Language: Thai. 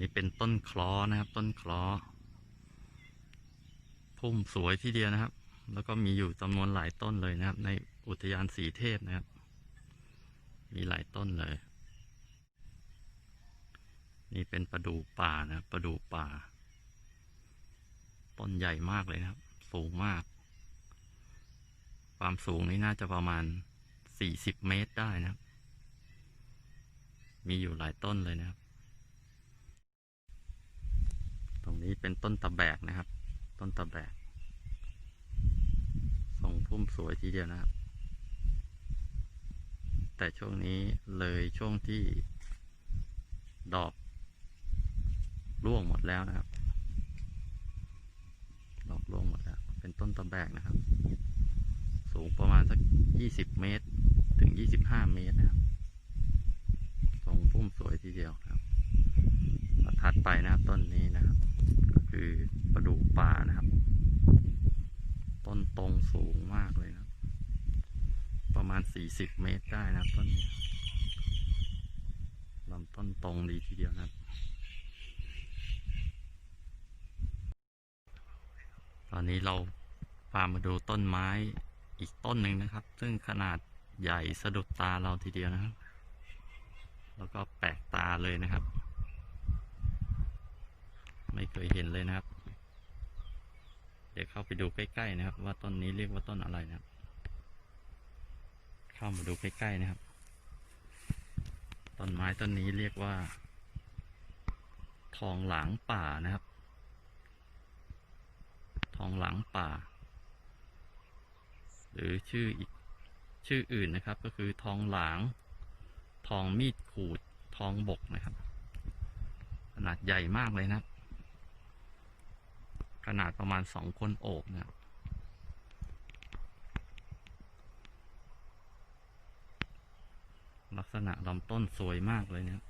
นี้เป็นต้นคลอนะครับ ต้นคลอพุ่มสวยทีเดียวนะครับ แล้วก็มีอยู่จำนวนหลายต้นเลยนะครับ ในอุทยานสีเทพนะครับ มีหลายต้นเลย นี่เป็นประดู่ป่านะครับประดู่ป่า ต้นใหญ่มากเลยนะครับ สูงมาก ความสูงนี่น่าจะประมาณสี่สิบเมตรได้นะครับ มีอยู่หลายต้นเลยนะครับ ตรงนี้ เป็นต้นตะแบกนะครับ ต้นตะแบกทรงพุ่มสวยทีเดียวนะครับ แต่ช่วงนี้เลยช่วงที่ดอกร่วงหมดแล้วนะครับ ดอกร่วงหมดแล้ว เป็นต้นตะแบกนะครับ สูงประมาณสักยี่สิบเมตร ถึงยี่สิบห้าเมตรนะครับ ทรงพุ่มสวยทีเดียวครับ ถัดไปนะครับต้นนี้นะครับ คือประดูป่านะครับ ต้นตรงสูงมากเลยนะ ประมาณสี่สิบเมตรได้นะต้นนี้ลำต้นตรงดีทีเดียวนะครับตอนนี้เราพามาดูต้นไม้อีกต้นหนึ่งนะครับ ซึ่งขนาดใหญ่สะดุดตาเราทีเดียวนะครับ แล้วก็แปลกตาเลยนะครับ เคยเห็นเลยนะครับ เดี๋ยวเข้าไปดูใกล้ๆนะครับ ว่าต้นนี้เรียกว่าต้นอะไรนะครับ เข้ามาดูใกล้ๆนะครับ ต้นไม้ต้นนี้เรียกว่า ทองหลางป่านะครับ ทองหลางป่า หรือชื่ออีกชื่ออื่นนะครับ ก็คือทองหลาง ทองมีดขูด ทองบกนะครับขนาดใหญ่มากเลยนะครับ นาดประมาณสองคนโอบนะครับลักษณะลำต้นสวยมากเลยเนี่ย